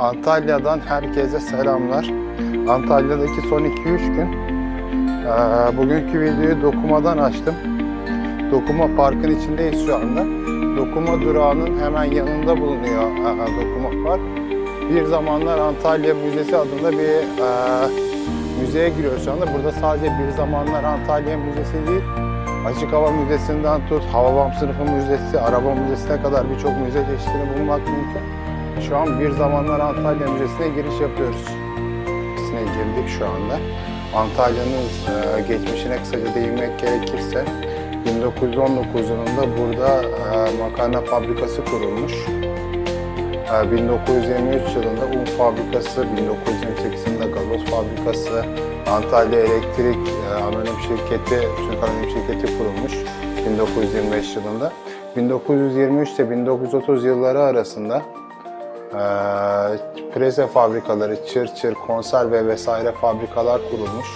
Antalya'dan herkese selamlar. Antalya'daki son 2-3 gün eee, bugünkü videoyu Dokuma'dan açtım. Dokuma Park'ın içindeyiz şu anda. Dokuma durağının hemen yanında bulunuyor eee, Dokuma Park. Bir zamanlar Antalya Müzesi adında bir eee, müzeye giriyoruz şu anda. Burada sadece bir zamanlar Antalya Müzesi değil, Açık Hava Müzesi'nden tut, Havabam Sınıfı Müzesi, Araba Müzesi'ne kadar birçok müze çeşidini bulmak mümkün. Şu an bir zamanlar Antalya Müzesi'ne giriş yapıyoruz. Müzesi'ne girdik şu anda. Antalya'nın e, geçmişine kısaca değinmek gerekirse 1919 yılında burada e, makarna fabrikası kurulmuş. E, 1923 yılında un fabrikası, 1928 yılında gazoz fabrikası, Antalya Elektrik e, Anonim Şirketi, Türk Anonim Şirketi kurulmuş 1925 yılında. 1923 ile 1930 yılları arasında e, preze fabrikaları, çır çır, konserve vesaire fabrikalar kurulmuş.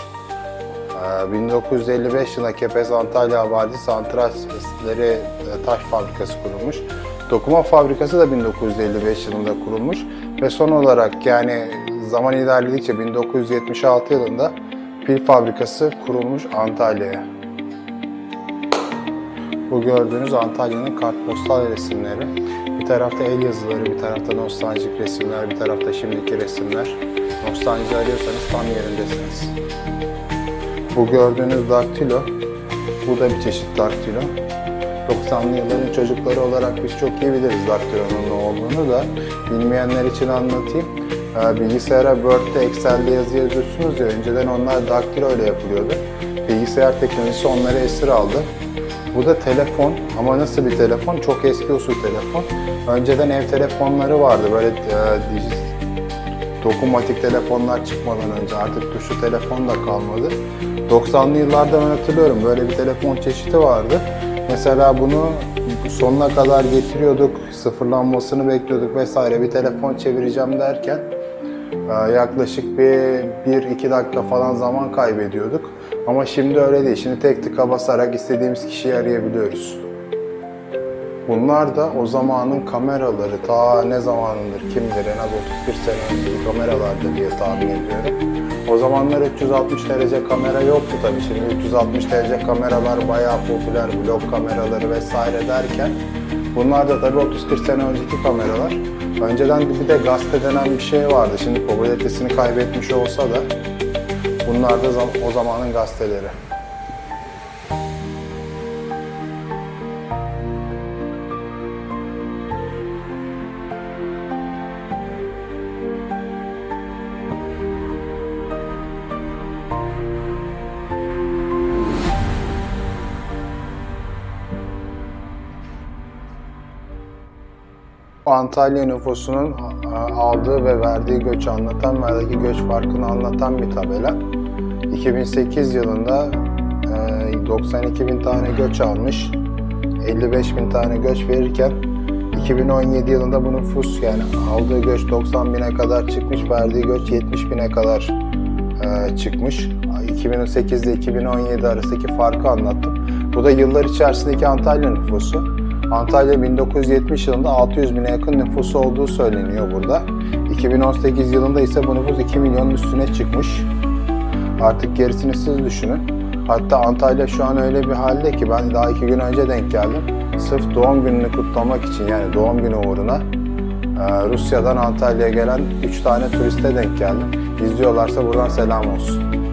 E, 1955 yılında Kepez Antalya Havali Santralleri e, Taş Fabrikası kurulmuş. Dokuma Fabrikası da 1955 yılında kurulmuş ve son olarak yani zaman ilerledikçe 1976 yılında pil fabrikası kurulmuş Antalya'ya. Bu gördüğünüz Antalya'nın kartpostal resimleri. Bir tarafta el yazıları, bir tarafta nostaljik resimler, bir tarafta şimdiki resimler. Nostalji arıyorsanız tam yerindesiniz. Bu gördüğünüz daktilo, bu da bir çeşit daktilo. 90'lı yılların çocukları olarak biz çok iyi biliriz daktilonun ne olduğunu da bilmeyenler için anlatayım. Ee, Bilgisayara Word'de, Excel'de yazı yazıyorsunuz ya önceden onlar daktilo ile yapılıyordu. Bilgisayar teknolojisi onları esir aldı. Bu da telefon ama nasıl bir telefon? Çok eski usul telefon. Önceden ev telefonları vardı böyle e, dokunmatik telefonlar çıkmadan önce artık tuşlu telefon da kalmadı. 90'lı yıllarda ben hatırlıyorum böyle bir telefon çeşidi vardı. Mesela bunu sonuna kadar getiriyorduk, sıfırlanmasını bekliyorduk vesaire bir telefon çevireceğim derken e, yaklaşık bir 1-2 dakika falan zaman kaybediyorduk. Ama şimdi öyle değil. Şimdi tek tıka basarak istediğimiz kişiyi arayabiliyoruz. Bunlar da o zamanın kameraları. Ta ne zamanındır kim bilir en az 31 sene önceki kameralardı diye tahmin ediyorum. O zamanlar 360 derece kamera yoktu tabii. Şimdi 360 derece kameralar bayağı popüler. Vlog kameraları vesaire derken bunlar da tabii 30-40 sene önceki kameralar. Önceden bir de gazete denen bir şey vardı. Şimdi popülaritesini kaybetmiş olsa da bunlar da o zamanın gazeteleri. Antalya nüfusunun a, aldığı ve verdiği göçü anlatan ve göç farkını anlatan bir tabela. 2008 yılında e, 92 bin tane göç almış, 55 bin tane göç verirken 2017 yılında bu nüfus yani aldığı göç 90 bine kadar çıkmış, verdiği göç 70 bine kadar e, çıkmış. 2008 ile 2017 arasındaki farkı anlattım. Bu da yıllar içerisindeki Antalya nüfusu. Antalya 1970 yılında 600 bine yakın nüfusu olduğu söyleniyor burada. 2018 yılında ise bu nüfus 2 milyonun üstüne çıkmış. Artık gerisini siz düşünün. Hatta Antalya şu an öyle bir halde ki ben daha iki gün önce denk geldim. Sırf doğum gününü kutlamak için yani doğum günü uğruna e, Rusya'dan Antalya'ya gelen 3 tane turiste denk geldim. İzliyorlarsa buradan selam olsun.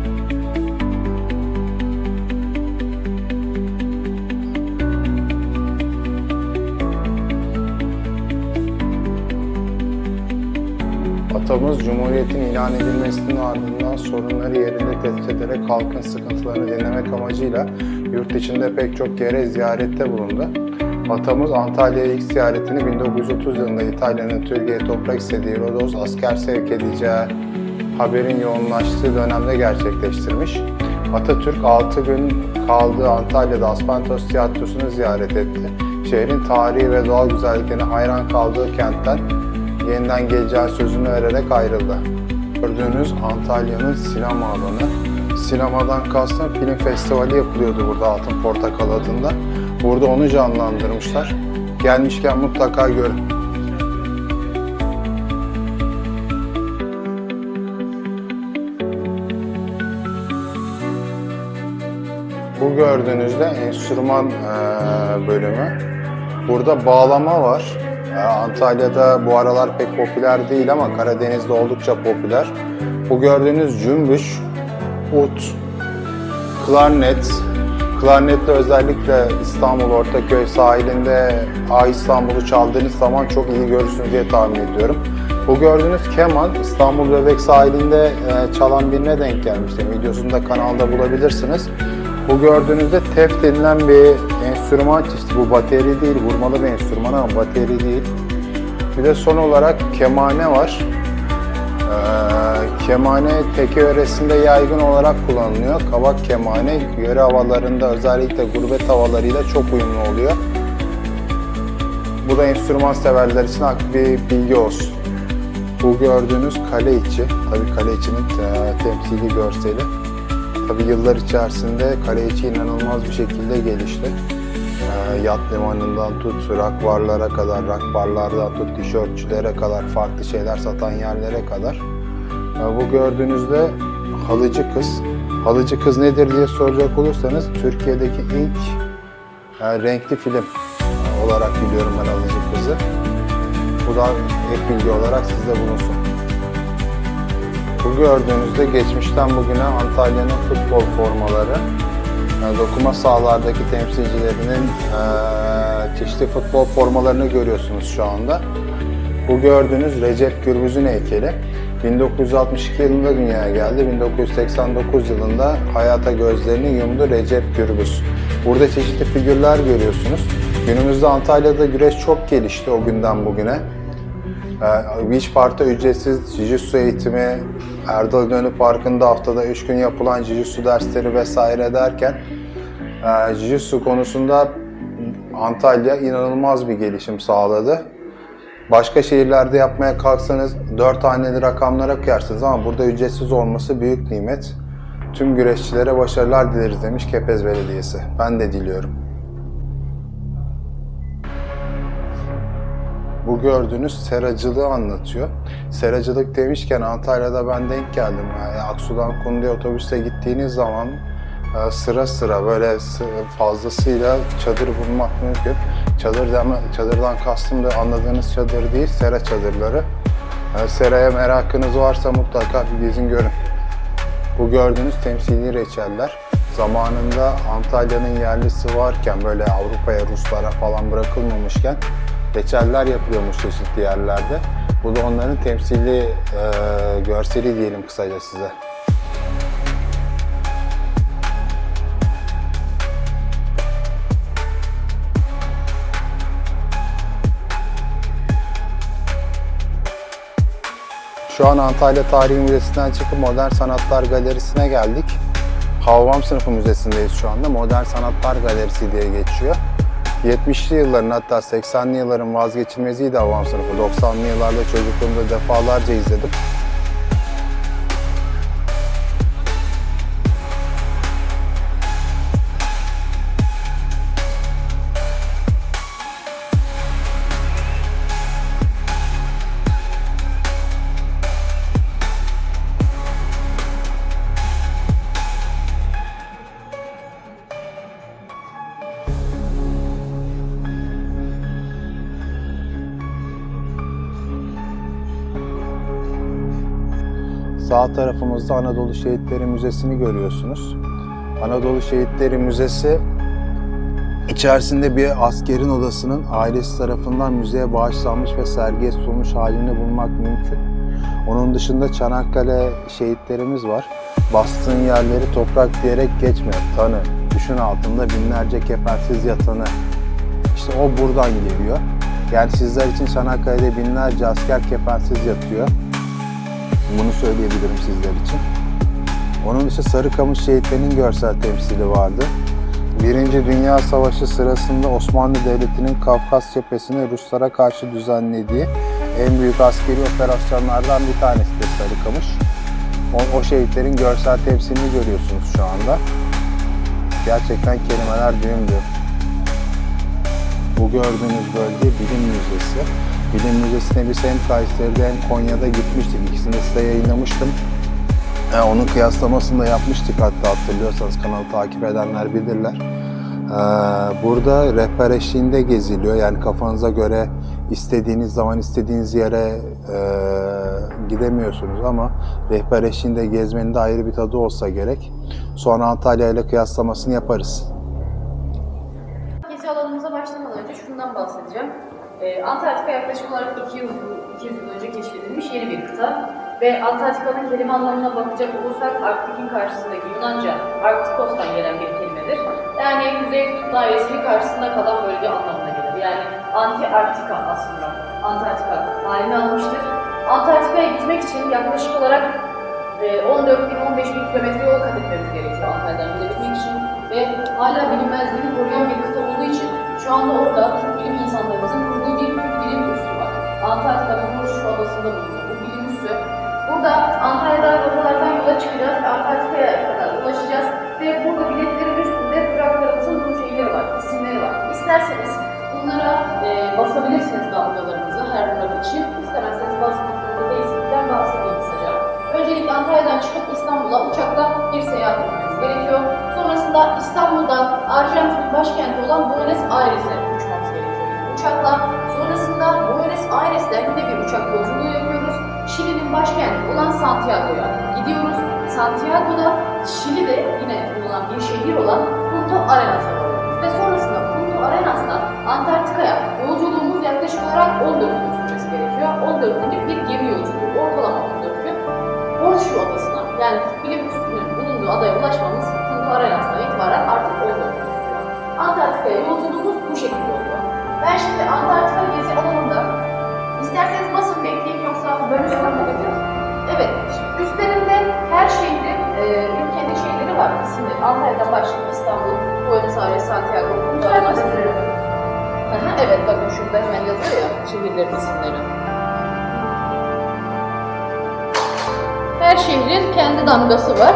Atamız Cumhuriyet'in ilan edilmesinin ardından sorunları yerinde tespit ederek halkın sıkıntılarını dinlemek amacıyla yurt içinde pek çok yere ziyarette bulundu. Atamız Antalya'ya ilk ziyaretini 1930 yılında İtalya'nın Türkiye'ye toprak istediği Rodos asker sevk edeceği haberin yoğunlaştığı dönemde gerçekleştirmiş. Atatürk 6 gün kaldığı Antalya'da Aspantos Tiyatrosu'nu ziyaret etti. Şehrin tarihi ve doğal güzelliklerine hayran kaldığı kentten yeniden geleceği sözünü vererek ayrıldı. Gördüğünüz Antalya'nın sinema alanı. Sinemadan kastım film festivali yapılıyordu burada Altın Portakal adında. Burada onu canlandırmışlar. Gelmişken mutlaka görün. Bu gördüğünüzde enstrüman bölümü. Burada bağlama var. Eee, Antalya'da bu aralar pek popüler değil ama Karadeniz'de oldukça popüler. Bu gördüğünüz cümbüş, ut, klarnet. Klarnetle özellikle İstanbul Ortaköy sahilinde A İstanbul'u çaldığınız zaman çok iyi görürsünüz diye tahmin ediyorum. Bu gördüğünüz keman İstanbul Bebek sahilinde e, çalan birine denk gelmiştim. Videosunu da kanalda bulabilirsiniz. Bu gördüğünüzde tef denilen bir enstrüman çeşidi. Bu bateri değil, vurmalı bir enstrüman ama bateri değil. Bir de son olarak kemane var. Ee, kemane teke yöresinde yaygın olarak kullanılıyor. Kabak kemane yöre havalarında özellikle gurbet havalarıyla çok uyumlu oluyor. Bu da enstrüman severler için bir bilgi olsun. Bu gördüğünüz kale içi, tabii kale içinin e, temsili görseli. Tabii yıllar içerisinde kale içi inanılmaz bir şekilde gelişti. E, yat limanından tut, rakvarlara kadar, rakbarlardan tut, tişörtçülere kadar, farklı şeyler satan yerlere kadar. E, bu gördüğünüzde halıcı kız. Halıcı kız nedir diye soracak olursanız Türkiye'deki ilk e, renkli film e, olarak biliyorum ben halıcı kızı. Bu da ek bilgi olarak sizde bulunsun. Bu gördüğünüzde geçmişten bugüne Antalya'nın futbol formaları. Yani dokuma sahalardaki temsilcilerinin eee, çeşitli futbol formalarını görüyorsunuz şu anda. Bu gördüğünüz Recep Gürbüz'ün heykeli. 1962 yılında dünyaya geldi. 1989 yılında hayata gözlerini yumdu Recep Gürbüz. Burada çeşitli figürler görüyorsunuz. Günümüzde Antalya'da güreş çok gelişti o günden bugüne. Ee, Beach Park'ta ücretsiz jiu-jitsu eğitimi, Erdal Dönü Parkı'nda haftada 3 gün yapılan jiu-jitsu dersleri vesaire derken e, jiu-jitsu konusunda Antalya inanılmaz bir gelişim sağladı. Başka şehirlerde yapmaya kalksanız 4 haneli rakamlara kıyarsınız ama burada ücretsiz olması büyük nimet. Tüm güreşçilere başarılar dileriz demiş Kepez Belediyesi. Ben de diliyorum. Bu gördüğünüz seracılığı anlatıyor. Seracılık demişken Antalya'da ben denk geldim. Yani Aksu'dan Kundu'ya otobüste gittiğiniz zaman sıra sıra böyle sı- fazlasıyla çadır bulmak mümkün. Çadır deme, çadırdan kastım da anladığınız çadır değil, sera çadırları. Seraya merakınız varsa mutlaka bir gezin görün. Bu gördüğünüz temsili reçeller. Zamanında Antalya'nın yerlisi varken böyle Avrupa'ya, Ruslara falan bırakılmamışken reçeller yapılıyormuş çeşitli yerlerde. Bu da onların temsili e, görseli diyelim kısaca size. Şu an Antalya Tarihi Müzesi'nden çıkıp Modern Sanatlar Galerisi'ne geldik. Havvam Sınıfı Müzesi'ndeyiz şu anda. Modern Sanatlar Galerisi diye geçiyor. 70'li yılların hatta 80'li yılların vazgeçilmeziydi Havvam Sınıfı. 90'lı yıllarda çocukluğumda defalarca izledim. Tarafımızda Anadolu Şehitleri Müzesi'ni görüyorsunuz. Anadolu Şehitleri Müzesi içerisinde bir askerin odasının ailesi tarafından müzeye bağışlanmış ve sergiye sunulmuş halini bulmak mümkün. Onun dışında Çanakkale şehitlerimiz var. Bastığın yerleri toprak diyerek geçme, tanı. Düşün altında binlerce kefensiz yatanı. İşte o buradan geliyor. Yani sizler için Çanakkale'de binlerce asker kefensiz yatıyor. Bunu söyleyebilirim sizler için. Onun dışı Sarıkamış şehitlerinin görsel temsili vardı. Birinci Dünya Savaşı sırasında Osmanlı Devleti'nin Kafkas cephesini Ruslara karşı düzenlediği en büyük askeri operasyonlardan bir tanesidir Sarıkamış. O, o şehitlerin görsel temsilini görüyorsunuz şu anda. Gerçekten kelimeler düğümdü. Bu gördüğünüz bölge Bilim Müzesi. Bilim Müzesi'ne biz hem Kayseri'de hem Konya'da gitmiştik. İkisini de size yayınlamıştım. E, onun kıyaslamasını da yapmıştık hatta hatırlıyorsanız kanalı takip edenler bilirler. E, burada rehber eşliğinde geziliyor. Yani kafanıza göre istediğiniz zaman istediğiniz yere e, gidemiyorsunuz ama rehber eşliğinde gezmenin de ayrı bir tadı olsa gerek. Sonra Antalya ile kıyaslamasını yaparız. Gezi alanımıza başlamadan önce şundan bahsedeceğim. Ee, Antarktika yaklaşık olarak 2 yıl, 200 yıl önce keşfedilmiş yeni bir kıta. Ve Antarktika'nın kelime anlamına bakacak olursak Arktik'in karşısındaki Yunanca Arktikos'tan gelen bir kelimedir. Yani Kuzey Kutup Dairesi'nin karşısında kalan bölge anlamına gelir. Yani Anti-Arktika aslında Antarktika halini almıştır. Antarktika'ya gitmek için yaklaşık olarak e, 14 bin 15 bin kilometre yol kat etmemiz gerekiyor şu anda orada Türk bilim insanlarımızın kurduğu bir Türk bilim üssü var. Antarktika'nın Muş adasında bulunuyor bu bilim üssü. Burada Antalya'dan rotalardan yola çıkacağız Antarktika'ya kadar ulaşacağız ve burada biletlerin üstünde duraklarımızın bu şeyleri var, isimleri var. İsterseniz bunlara e, basabilirsiniz damgalarınızı her durak için. İstemezseniz basmak zorunda değilsiniz. Ben bahsedeyim kısaca. Öncelikle Antalya'dan çıkıp İstanbul'a uçakla bir seyahat etmemiz gerekiyor. Sonrasında İstanbul'dan Arjantin'in başkenti olan Buenos Aires'e uçmamız gerekiyor uçakla. Sonrasında Buenos Aires'ten yine bir uçak yolculuğu yapıyoruz. Şili'nin başkenti olan Santiago'ya gidiyoruz. Santiago'da Şili'de yine bulunan bir şehir olan Punta Arenas'a varıyoruz. Ve sonrasında Punta Arenas'tan Antarktika'ya yolculuğumuz yaklaşık olarak 14 gün sürmesi gerekiyor. 14 günlük bir gemi yolculuğu, ortalama 14 gün. Horseshoe Adası'na yani bilim bulunduğu adaya ulaşmamız Punta Arenas'tan itibaren artık 14 gün sürüyor. Antarktika'ya yolculuğumuz bu şekilde oluyor. Ben şimdi Antarktika gezi alanında isterseniz basın bekleyeyim yoksa sonra mı edeceğiz? Evet, üstlerinde her şehrin e, ülkenin şeyleri var, isimleri. Antalya'dan başlayıp İstanbul, Buenos Aires, Santiago, Punta Arenas. Evet bakın şurada hemen yazıyor ya şehirlerin isimleri. Her şehrin kendi damgası var.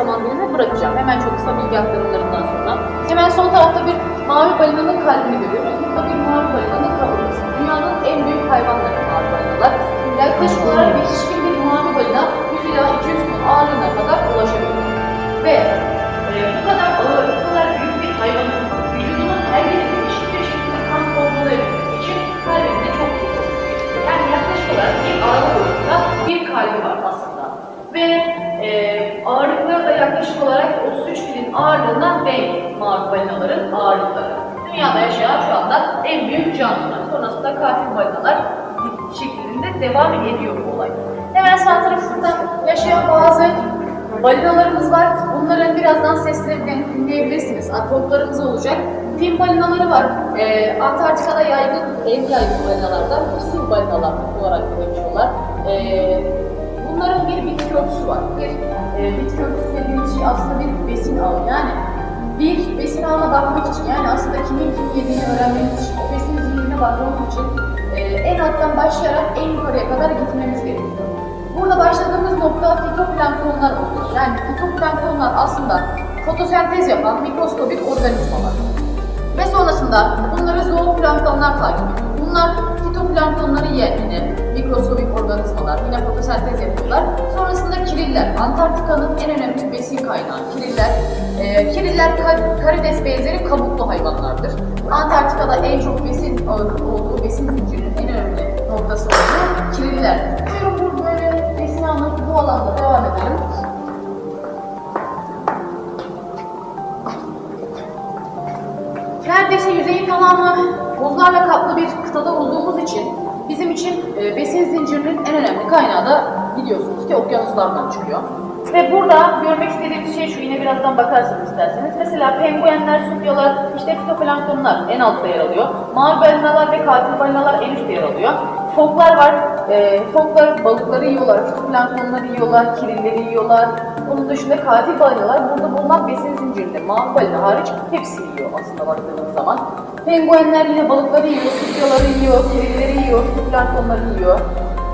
Zaman dilimi bırakacağım. Hemen çok kısa bilgi aktarımlarından sonra. Hemen sol tarafta bir mavi balinanın kalbini görüyoruz. 33 kilin ağırlığına denk mavi balinaların ağırlıkları. Dünyada yaşayan şu anda en büyük canlılar. Sonrasında katil balinalar şeklinde devam ediyor bu olay. Hemen sağ tarafında yaşayan bazı balinalarımız var. Bunların birazdan seslerini dinleyebilirsiniz. Akoplarımız olacak. Film balinaları var. Ee, Antarktika'da yaygın, en yaygın balinalardan fossil balinalar olarak geçiyorlar. Ee, bunların bir bitki örtüsü var. Bir e, bitki örtüsü dediğimiz şey aslında bir besin ağı. Yani bir besin ağına bakmak için yani aslında kimin kimi yediğini öğrenmeniz için, o besin zihnine bakmamız için e, en alttan başlayarak en yukarıya kadar gitmemiz gerekiyor. Burada başladığımız nokta fitoplanktonlar oluyor. Yani fitoplanktonlar aslında fotosentez yapan mikroskobik organizmalar. Ve sonrasında bunları zooplanktonlar takip ediyor. Bunlar fitoplanktonları yiyen mikroskobik organizmalar, yine fotosentez yapıyorlar. Sonrasında kiriller, Antarktika'nın en önemli besin kaynağı kiriller. Ee, kiriller kar- karides benzeri kabuklu hayvanlardır. Antarktika'da en çok besin olduğu, besin zincirinin en önemli noktası olduğu kiriller. Buyurun bu böyle besin ağını bu alanda devam edelim. Neredeyse yüzeyin tamamı buzlarla kaplı bir kıtada olduğumuz için bizim için e, besin zincirinin en önemli kaynağı da biliyorsunuz ki okyanuslardan çıkıyor. Ve burada görmek istediğimiz şey şu, yine birazdan bakarsınız isterseniz. Mesela penguenler, sütyalar, işte fitoplanktonlar en altta yer alıyor. Mavi balinalar ve katil balinalar en üstte yer alıyor. Foklar var, e, foklar balıkları yiyorlar, fitoplanktonları yiyorlar, kirilleri yiyorlar. Onun dışında katil balinalar burada bulunan besin zincirinde mavi balina hariç hepsini yiyor aslında baktığınız zaman. Penguenler yine balıkları yiyor, sütyaları yiyor, kirilleri yiyor, fitoplanktonları yiyor.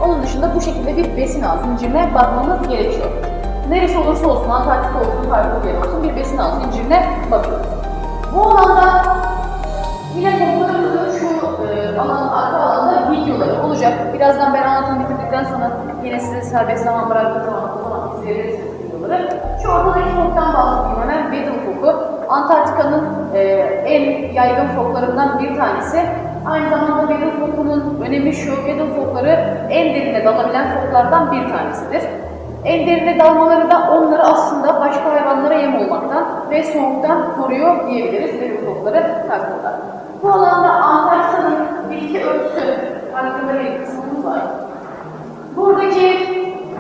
Onun dışında bu şekilde bir besin ağ zincirine bakmamız gerekiyor. Neresi olursa olsun, Antarktika olsun, farklı bir olsun bir besin ağ zincirine bakıyoruz. Bu alanda Yine toplarımızın olacak. Birazdan ben anlatım bitirdikten sonra yine size serbest zaman bıraktığım zaman o zaman izleyebilirsiniz videoları. Şu ortadaki foktan bahsedeyim hemen. Beddle foku. Antarktika'nın e, en yaygın foklarından bir tanesi. Aynı zamanda Beddle fokunun önemi şu, Beddle fokları en derine dalabilen foklardan bir tanesidir. En derine dalmaları da onları aslında başka hayvanlara yem olmaktan ve soğuktan koruyor diyebiliriz Beddle fokları hakkında. Bu alanda Antarktika'nın bitki örtüsü hakkında bir kısmımız var. Buradaki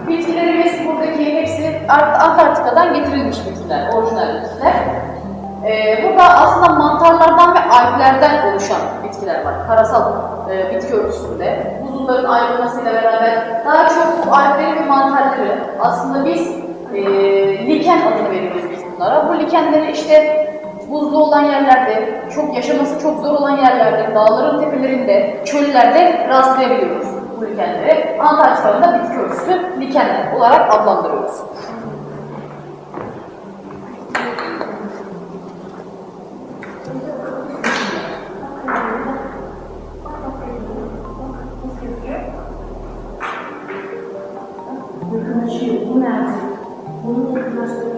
bitkilerimiz, buradaki hepsi Ant- Antarktika'dan getirilmiş bitkiler, orijinal bitkiler. Ee, burada aslında mantarlardan ve alglerden oluşan bitkiler var. Karasal e, bitki örtüsünde. Buzulların ayrılmasıyla beraber daha çok bu algleri ve mantarları aslında biz e, liken adını veriyoruz biz bunlara. Bu likenleri işte buzlu olan yerlerde, çok yaşaması çok zor olan yerlerde, dağların tepelerinde, çöllerde rastlayabiliyoruz bu likenleri. Antarktika'nın da bitki örtüsü likenler olarak adlandırıyoruz. yakınlaşıyor. Bu nerede? Bunu yakınlaştırabiliyorsun.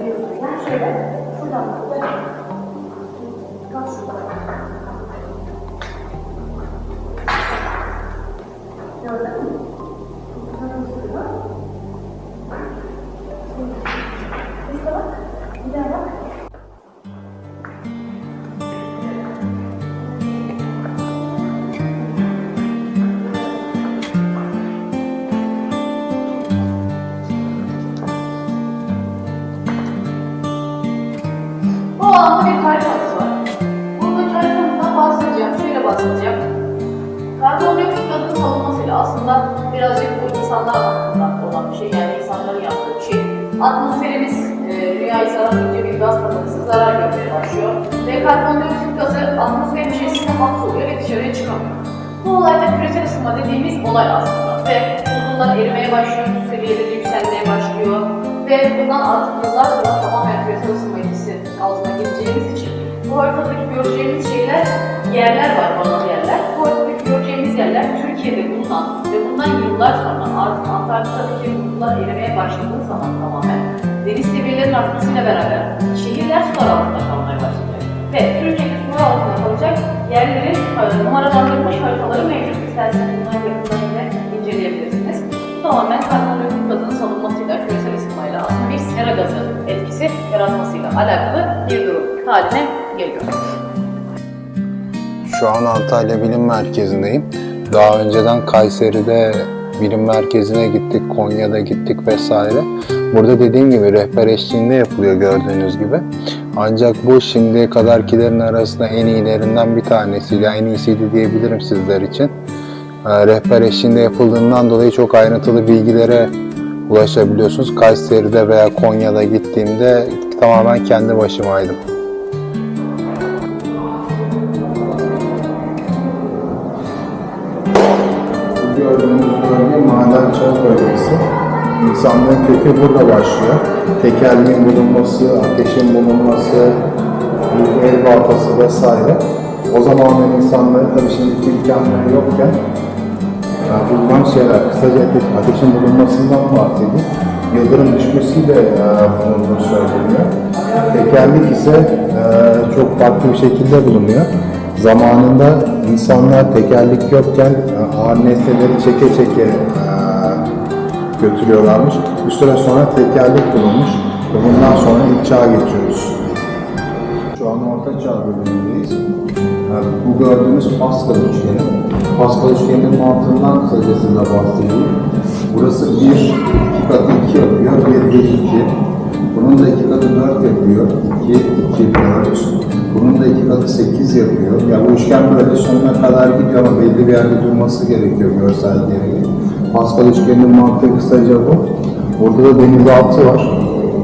Dünyayı saran ince bir gaz tabakası zarar görmeye başlıyor. Ve karbondioksit gazı atmosferin içerisinde hapsoluyor ve dışarıya çıkamıyor. Bu olayda küresel ısınma dediğimiz olay aslında. Ve buzullar erimeye başlıyor, su seviyeleri yükselmeye başlıyor. Ve bundan artık yıllar sonra tamamen küresel ısınma etkisi altına gireceğimiz için bu haritadaki göreceğimiz şeyler, yerler var bazı yerler. Bu haritadaki göreceğimiz yerler Türkiye'de bulunan ve bundan yıllar sonra artık Antarktika'daki buzullar erimeye başladığı zaman tamamen deniz seviyelerinin artmasıyla beraber şehirler sular altında kalmaya başlayacak. Ve Türkiye'de sular altında kalacak yerlerin numaralandırılmış haritaları mevcut. İsterseniz bunları yakından yine inceleyebilirsiniz. Bu tamamen karbondioksit gazının salınmasıyla, küresel ısınmayla aslında bir sera gazı etkisi yaratmasıyla alakalı bir durum haline geliyor. Şu an Antalya Bilim Merkezi'ndeyim. Daha önceden Kayseri'de bilim merkezine gittik, Konya'da gittik vesaire. Burada dediğim gibi rehber eşliğinde yapılıyor gördüğünüz gibi. Ancak bu şimdiye kadarkilerin arasında en iyilerinden bir tanesiydi, en iyisiydi diyebilirim sizler için. Ee, Rehber eşliğinde yapıldığından dolayı çok ayrıntılı bilgilere ulaşabiliyorsunuz. Kayseri'de veya Konya'da gittiğimde tamamen kendi başımaydım. Kökü burada başlıyor. Tekerleğin bulunması, ateşin bulunması, bir el baltası vesaire. O zamanın insanları tabii şimdiki imkanları yokken e, bulunan şeyler, kısaca ate- ateşin bulunmasından bahsedeyim. Yıldırım düşmesiyle e, bulunduğu söyleniyor. Tekerlik ise e, çok farklı bir şekilde bulunuyor. Zamanında insanlar tekerlik yokken e, ağır nesneleri çeke çeke götürüyorlarmış. Bir süre sonra tekerlik bulunmuş ve bundan sonra ilk çağa geçiyoruz. Şu an Orta Çağ bölümündeyiz. Yani bu gördüğünüz Pascal üçgeni. Pascal üçgeninin mantığından kısaca size bahsedeyim. Burası 1, 2 katı 2 yapıyor, 1, 1, 2. Bunun da 2 katı 4 yapıyor, 2, 2, 4. Bunun da 2 katı 8 yapıyor. Ya bu üçgen böyle sonuna kadar gidiyor ama belli bir yerde durması gerekiyor görsel gereği. Pascal üçgeninin mantığı kısaca bu. Burada da denizaltı var.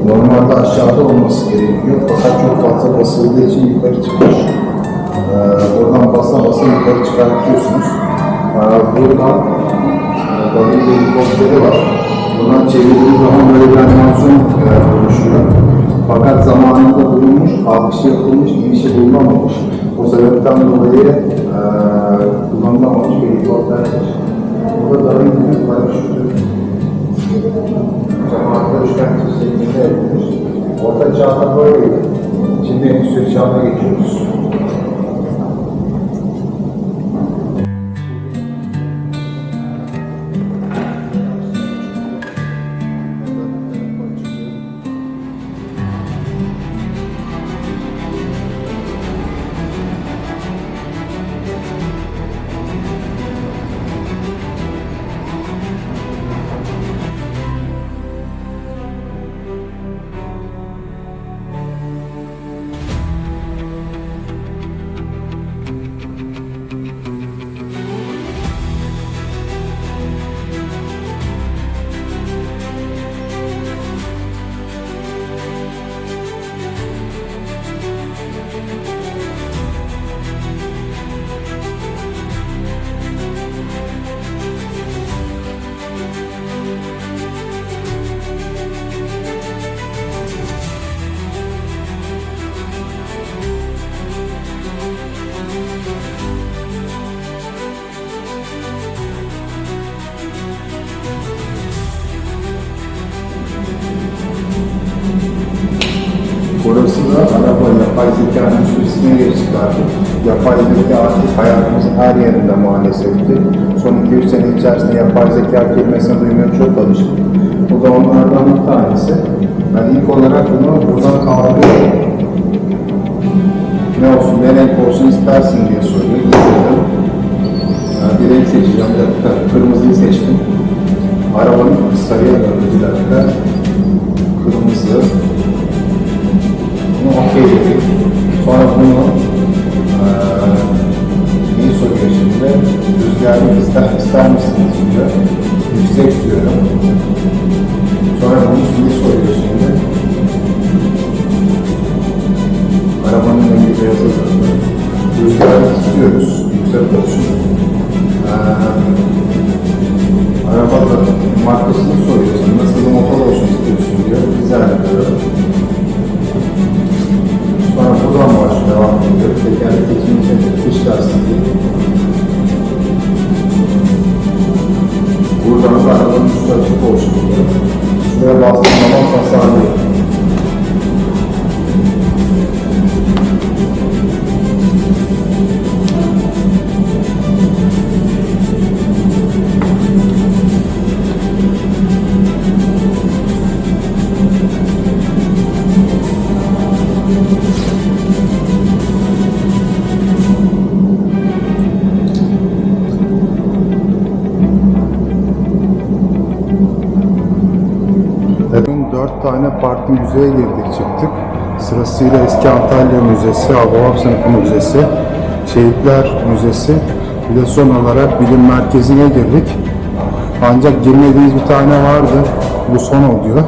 Normalde aşağıda olması gerekiyor. Fakat çok fazla basıldığı için yukarı çıkmış. Ee, buradan basa basa yukarı çıkartıyorsunuz. Ee, buradan e, dalga helikopteri var. Buradan çevirdiğiniz zaman böyle bir animasyon e, oluşuyor. Fakat zamanında bulunmuş, kalkışı yapılmış, inişi bulunamamış. O sebepten dolayı e, kullanılamamış bir helikopterdir. Burada gibi paraşütü cemaatler üçgen şeklinde yapılmış. Orta çağda böyleydi. Şimdi endüstri çağına geçiyoruz. Araba yapay zeka endüstrisine geçtik artık. Yapay zeka artık hayatımızın her yerinde maalesef ki. Son 2-3 sene içerisinde yapay zeka kelimesini duymaya çok alıştık. Bu da onlardan bir tanesi. Ben ilk olarak bunu buradan kaldırıyorum. Ne olsun, ne renk olsun istersin diye soruyor. Getirdim. Yani bir renk seçeceğim. Bir dakika, kırmızıyı seçtim. Arabanın sarıya döndü bir dakika. Kırmızı. Bunu okey dedik. Sonra bunu iyi soruyor şimdi. Rüzgarlı ister, ister misiniz diyor. Yüksek diyorum. Sonra bunu şimdi soruyor şimdi. Arabanın rengi beyaz azaldı. Rüzgarlı istiyoruz. Yüksek olsun. Eee araba markasını soruyor. Dış lastiği. Buradan da arabanın üstü açık olsun diyor. Şuraya bastığım zaman tasarlıyor. Müzeye girdik çıktık. Sırasıyla Eski Antalya Müzesi, Hababam Sınıfı Müzesi, Şehitler Müzesi, bir de son olarak Bilim Merkezi'ne girdik. Ancak girmediğimiz bir tane vardı. Bu son oluyor.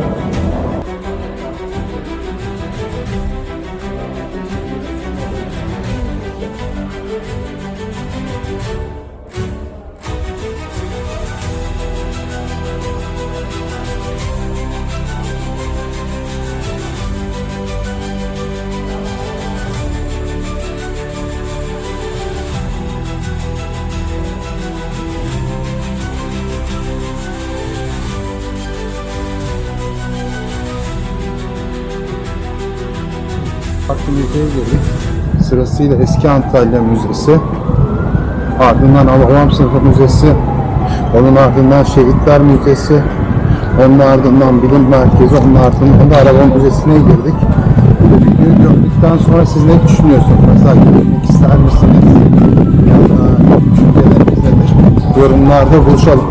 Girdik. Sırasıyla Eski Antalya Müzesi, ardından Alavam Sınıfı Müzesi, onun ardından Şehitler Müzesi, onun ardından Bilim Merkezi, onun ardından da Araba Müzesi'ne girdik. Bu videoyu gördükten sonra siz ne düşünüyorsunuz? Mesela görmek ister misiniz? Ya da düşünceleriniz nedir? Yorumlarda buluşalım.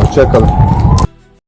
Hoşçakalın.